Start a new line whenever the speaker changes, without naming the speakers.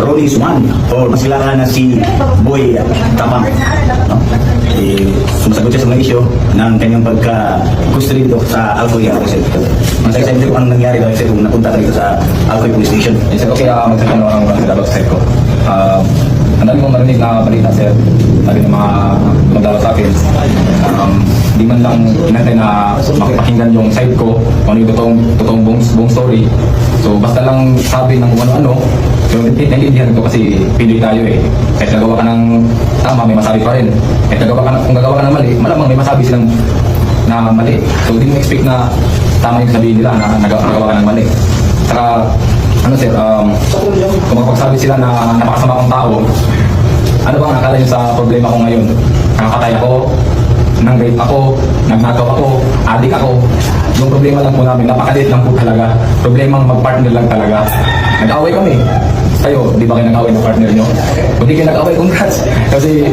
Ronnie Suman o mas kilala na si Boy Tapang. No? Eh, sumasagot siya sa mga isyo ng kanyang pagka-custody dito sa Alcoy Arrested. Masaya sa kung anong nangyari daw kasi kung napunta ka sa Alcoy Police Station.
Yes, sir. Okay, uh, magsasabi ako ng mga dalawang side ko. Uh, ang dami kong marinig na balita, sir. Sabi ng mga magdalaw sa akin. Um, di man lang inantay na makipakinggan yung side ko kung ano yung totoong, totoong buong, buong story. So, basta lang sabi ng ano-ano. So, naiintindihan ko kasi Pinoy tayo eh. Kahit nagawa ka ng tama, may masabi pa rin. Kahit nagawa ka, ng- kung gagawa ka ng mali, malamang may masabi silang na mali. So, hindi mo expect na tama yung sabihin nila na nagawa, nagawa ka ng mali. Saka, ano sir, um, kung magpagsabi sila na napakasama kong tao, ano bang akala nyo sa problema ko ngayon? Nakakatay ako, nang-rape ako, nagnagaw ako, adik ako. Yung problema lang po namin, napakaliit lang po talaga. Problemang mag-partner lang talaga. Nag-away kami. Kayo, di ba kayo nag-away ng partner nyo? Kung di kayo nag-away, congrats. Kasi